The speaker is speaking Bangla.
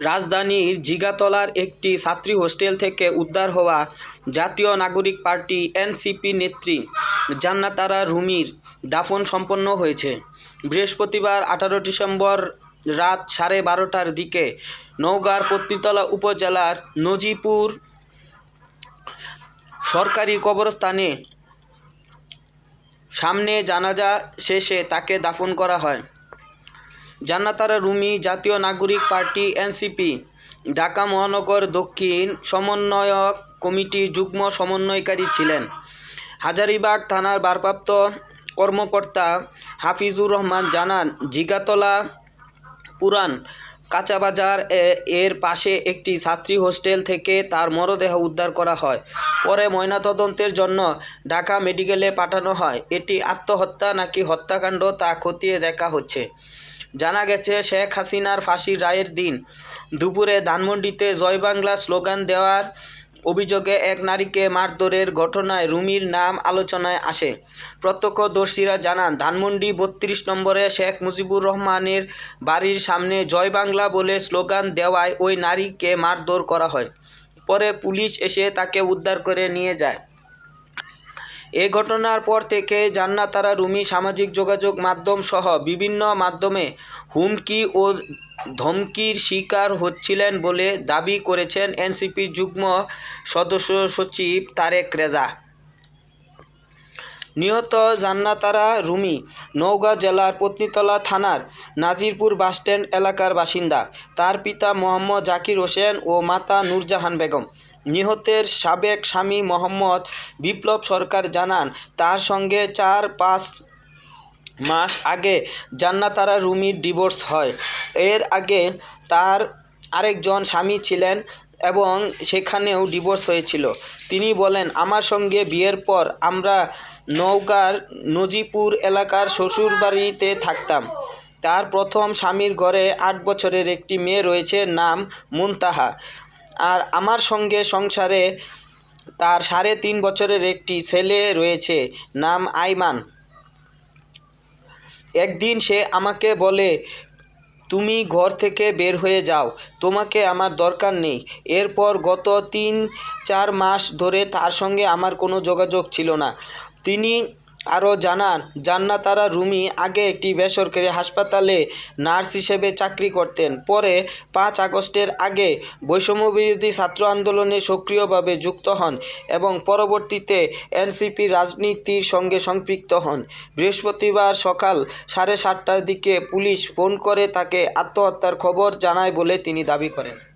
রাজধানীর জিগাতলার একটি ছাত্রী হোস্টেল থেকে উদ্ধার হওয়া জাতীয় নাগরিক পার্টি এনসিপি নেত্রী জান্নাতারা রুমির দাফন সম্পন্ন হয়েছে। বৃহস্পতিবার আঠারো ডিসেম্বর রাত সাড়ে বারোটার দিকে নওগাঁর পত্নীতলা উপজেলার নজিপুর সরকারি কবরস্থানে সামনে জানাজা শেষে তাকে দাফন করা হয়। জান্নাতারা রুমি জাতীয় নাগরিক পার্টি এনসিপি, ঢাকা মহানগর দক্ষিণ সমন্বয়ক কমিটির যুগ্ম সমন্বয়কারী ছিলেন। হাজারিবাগ থানার ভারপ্রাপ্ত কর্মকর্তা হাফিজুর রহমান জানান, জিগাতলা পুরান কাঁচাবাজার এর পাশে একটি ছাত্রী হোস্টেল থেকে তার মরদেহ উদ্ধার করা হয়। পরে ময়নাতদন্তের জন্য ঢাকা মেডিকেলে পাঠানো হয়। এটি আত্মহত্যা নাকি হত্যাকাণ্ড তা খতিয়ে দেখা হচ্ছে। জানা গেছে, শেখ হাসিনার ফাঁসির রায়ের দিন দুপুরে ধানমন্ডিতে জয় বাংলা স্লোগান দেওয়ার অভিযোগে এক নারীকে মারধরের ঘটনায় রুমির নাম আলোচনায় আসে। প্রত্যক্ষদর্শীরা জানান, ধানমন্ডি বত্রিশ নম্বরে শেখ মুজিবুর রহমানের বাড়ির সামনে জয় বাংলা বলে স্লোগান দেওয়ায় ওই নারীকে মারধর করা হয়। পরে পুলিশ এসে তাকে উদ্ধার করে নিয়ে যায়। এ ঘটনার পর থেকে জান্নাতারা রুমি সামাজিক যোগাযোগ মাধ্যম সহ বিভিন্ন মাধ্যমে হুমকি ও ধমকির শিকার হচ্ছিলেন বলে দাবি করেছেন এনসিপির যুগ্ম সদস্য সচিব তারেক রেজা। নিহত জান্নাতারা রুমি নওগাঁ জেলার পত্নীতলা থানার নাজিরপুর বাসস্ট্যান্ড এলাকার বাসিন্দা। তার পিতা মোহাম্মদ জাকির হোসেন ও মাতা নূরজাহান বেগম। নিহতের সাবেক স্বামী মোহাম্মদ বিপ্লব সরকার জানান, তার সঙ্গে চার পাঁচ মাস আগে জান্নাতারা রুমির ডিভোর্স হয়। এর আগে তার আরেকজন স্বামী ছিলেন এবং সেখানেও ডিভোর্স হয়েছিল। তিনি বলেন, আমার সঙ্গে বিয়ের পর আমরা নওগাঁর নজিপুর এলাকার শ্বশুরবাড়িতে থাকতাম। তার প্রথম স্বামীর ঘরে আট বছরের একটি মেয়ে রয়েছে, নাম মুনতাহা। আর আমার সঙ্গে সংসারে তার সাড়ে তিন বছরের একটি ছেলে রয়েছে, নাম আইমান। একদিন সে আমাকে বলে, তুমি ঘর থেকে বের হয়ে যাও, তোমাকে আমার দরকার নেই। এরপর গত তিন চার মাস ধরে তার সঙ্গে আমার কোনো যোগাযোগ ছিল না। তিনি আরও জানান, জান্নাতারা রুমি আগে একটি বেসরকারি হাসপাতালে নার্স হিসেবে চাকরি করতেন। পরে পাঁচ আগস্টের আগে বৈষম্যবিরোধী ছাত্র আন্দোলনে সক্রিয়ভাবে যুক্ত হন এবং পরবর্তীতে এনসিপি রাজনীতির সঙ্গে সম্পৃক্ত হন। বৃহস্পতিবার সকাল সাড়ে সাতটার দিকে পুলিশ ফোন করে তাকে আত্মহত্যার খবর জানায় বলে তিনি দাবি করেন।